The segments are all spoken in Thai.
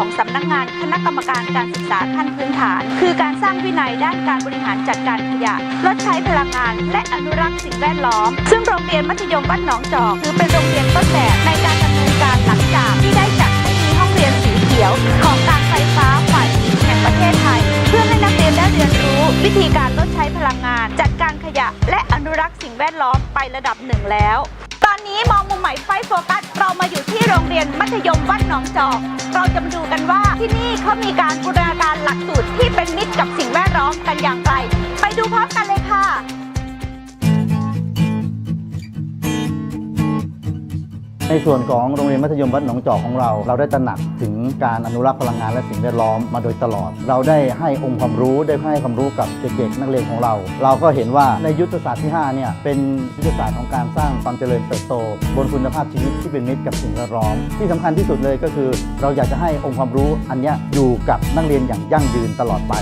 ของสำนักงานคณะกรรมการการศึกษาขั้นพื้นฐาน คือการสร้างวินัยด้านการบริหารจัดการขยะลดใช้พลังงานและอนุรักษ์สิ่งแวดล้อม ซึ่งโรงเรียนมัธยมบ้านหนองจอกถือเป็นโรงเรียนต้นแบบในการดำเนินการหลังจากที่ได้จัดให้มีห้องเรียนสีเขียว ของการไฟฟ้าฝ่ายผลิตแห่งประเทศไทย เพื่อให้นักเรียนได้เรียนรู้ วิธีการลดใช้พลังงาน จัดการขยะ และอนุรักษ์สิ่งแวดล้อมไประดับหนึ่งแล้วตอนนี้มองมุมใหม่ไฟโฟกัส เรามาอยู่ที่โรงเรียนมัธยมวัดหนองจอก เราจะมาดู ที่นี่เขามีการบูรณาการหลักสูตรที่เป็นมิตรกับสิ่งแวดล้อมกันอย่างไร ไปดูพร้อมกันเลยค่ะ ในส่วนของโรงเรียนมัธยมวัดหนองจอกของเรา เราได้ตระหนักถึง การอนุรักษ์พลังงานและสิ่งแวดล้อมมาโดยตลอด เราได้ให้องค์ความรู้ได้ให้ความรู้กับเด็กๆนักเรียนของเรา เราก็เห็นว่าในยุทธศาสตร์ที่5เนี่ยเป็นยุทธศาสตร์ของการสร้างความเจริญเติบโต บนคุณภาพชีวิตที่เป็นมิตรกับสิ่งแวดล้อม ที่สำคัญที่สุดเลยก็คือ เราอยากจะให้องค์ความรู้อันนี้อยู่กับนักเรียนอย่างยั่งยืนตลอดไป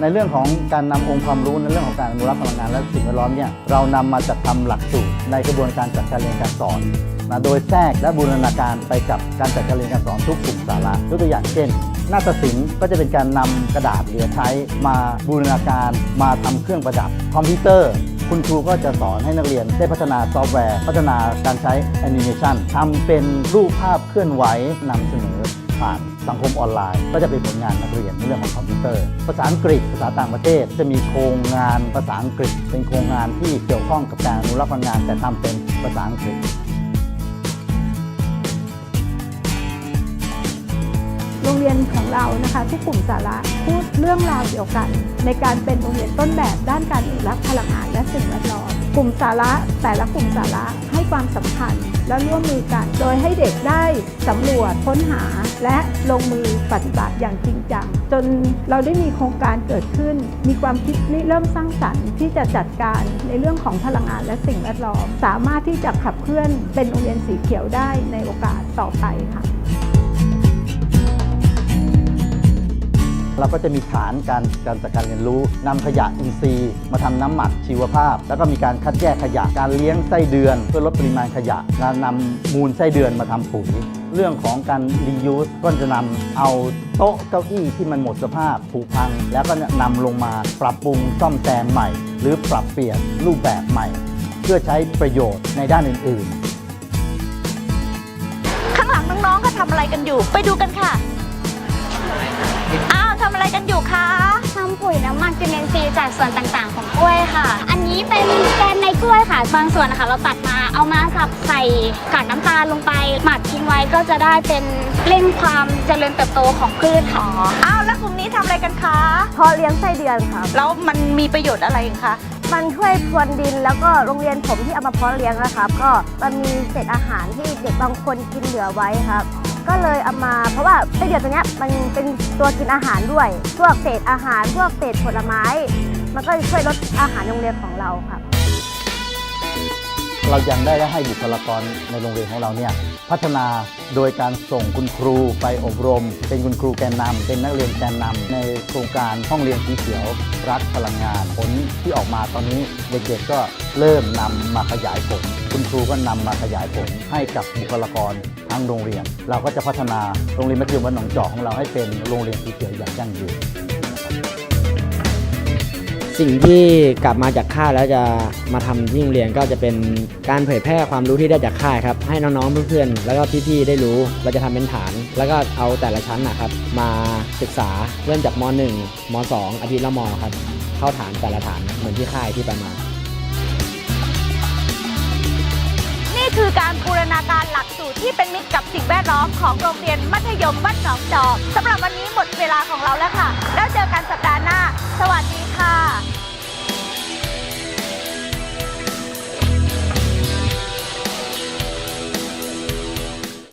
ในเรื่องของการนำองค์ความรู้ในเรื่องของการอนุรักษ์พลังงานและสิ่งแวดล้อมเนี่ยเรานำมาจัดทำหลักสูตรในกระบวนการจัดการเรียนการสอน นะโดยแทรกและบูรณาการไปกับการจัดการเรียนการสอนทุกกลุ่มสาระยกตัวอย่างเช่นนาฏศิลป์ก็จะเป็นการนำกระดาษเหลือใช้มาบูรณาการมาทำเครื่องประดับ คอมพิวเตอร์ คุณครูก็จะสอนให้นักเรียนได้พัฒนาซอฟต์แวร์ พัฒนาการใช้แอนิเมชันทำเป็นรูปภาพเคลื่อนไหวนำเสนอผ่านสังคมออนไลน์ ก็จะเป็นผลงานนักเรียนในเรื่องของคอมพิวเตอร์ ภาษาอังกฤษภาษาต่างประเทศ จะมีโครงงานภาษาอังกฤษ เป็นโครงงานที่เกี่ยวข้องกับการอนุรักษ์พลังงานแต่ทำเป็นภาษาอังกฤษ รงเรียนของเรานะคะทุกกลุ่มสาระพูดเรื่องราวเดียวกัน ในการเป็นโรงเรียนต้นแบบด้านการอนุรักษ์พลังงานและสิ่งแวดล้อมกลุ่มสาระแต่ละกลุ่มสาระให้ความสำคัญและร่วมมือกัน โดยให้เด็กได้สำรวจค้นหา และลงมือปฏิบัติอย่างจริงจัง จนเราได้มีโครงการเกิดขึ้น มีความคิดริเริ่มสร้างสรรค์ที่จะจัดการในเรื่องของพลังงานและสิ่งแวดล้อม สามารถที่จะขับเคลื่อนเป็นโรงเรียนสีเขียวได้ในโอกาสต่อไปค่ะ เราก็จะมีฐานการการจัดการเรียนรู้นำขยะอินทรีย์มาทำน้ำหมักชีวภาพ แล้วก็มีการคัดแยกขยะการเลี้ยงไส้เดือน เพื่อลดปริมาณขยะการนำมูลไส้เดือนมาทำปุ๋ยเรื่องของการ reuse ก็จะนำเอาโต๊ะเก้าอี้ที่มันหมดสภาพผุพัง แล้วก็นำลงมาปรับปรุงซ่อมแซมใหม่ หรือปรับเปลี่ยนรูปแบบใหม่ เพื่อใช้ประโยชน์ในด้านอื่น ๆ ข้างหลังน้องๆก็ทำอะไรกันอยู่ ไปดูกันค่ะ ทำอะไรกันอยู่คะทำปุ๋ยน้ำมันจุลินทรีย์จากส่วนต่างๆ ของกล้วยค่ะ อันนี้เป็นแกนในกล้วยค่ะ บางส่วนนะคะเราตัดมาเอามาสับใส่กากน้ำตาลลงไป หมักทิ้งไว้ก็จะได้เป็นเร่งความเจริญเติบโตของพืชค่ะอ้าวแล้วกลุ่มนี้ทำอะไรกันคะเพาะเลี้ยงไส้เดือนครับ แล้วมันมีประโยชน์อะไรคะ มันช่วยพรวนดินแล้วก็โรงเรียนผมที่เอามาเพาะเลี้ยงนะครับ ก็มันมีเศษอาหารที่เด็กบางคนกินเหลือไว้ครับ ก็เลยเอามา เพราะว่าไส้เดือนตัวเนี้ยมันเป็นตัวกินอาหารด้วย พวกเศษอาหารพวกเศษผลไม้ มันก็ช่วยลดอาหารโรงเรียนของเราครับ เรายังได้ให้บุคลากรในโรงเรียนของเราเนี่ยพัฒนาโดยการส่งคุณครูไปอบรม เป็นคุณครูแกนนำเป็นนักเรียนแกนนำในโครงการห้องเรียนสีเขียวรักพลังงานผลที่ออกมาตอนนี้เด็กๆก็เริ่มนำมาขยายผล คุณครูก็นำมาขยายผลให้กับบุคลากรทั้งโรงเรียน เราก็จะพัฒนาโรงเรียนมัธยมวัดหนองจอกของเราให้เป็นโรงเรียนสีเขียวอย่างยั่งยืน สิ่งที่กลับมาจากค่ายแล้วจะมาทำที่โรงเรียนก็จะเป็นการเผยแพร่ความรู้ที่ได้จากค่ายครับให้น้องๆเพื่อนๆแล้วก็พี่ๆได้รู้เราจะทำเป็นฐาน แล้วก็เอาแต่ละชั้นนะครับ มาศึกษาเริ่มจากม .1 ม .2 อาทิตย์ละมครับเข้าฐานแต่ละฐานเหมือนที่ค่ายที่ไปมานี่คือการบูรณาการหลักสูตรที่เป็นมิตรกับสิ่งแวดล้อมของโรงเรียนมัธยมวัดหนองจอกสำหรับวันนี้หมดเวลาของเราแล้วค่ะ แล้วเจอกันสัปดาห์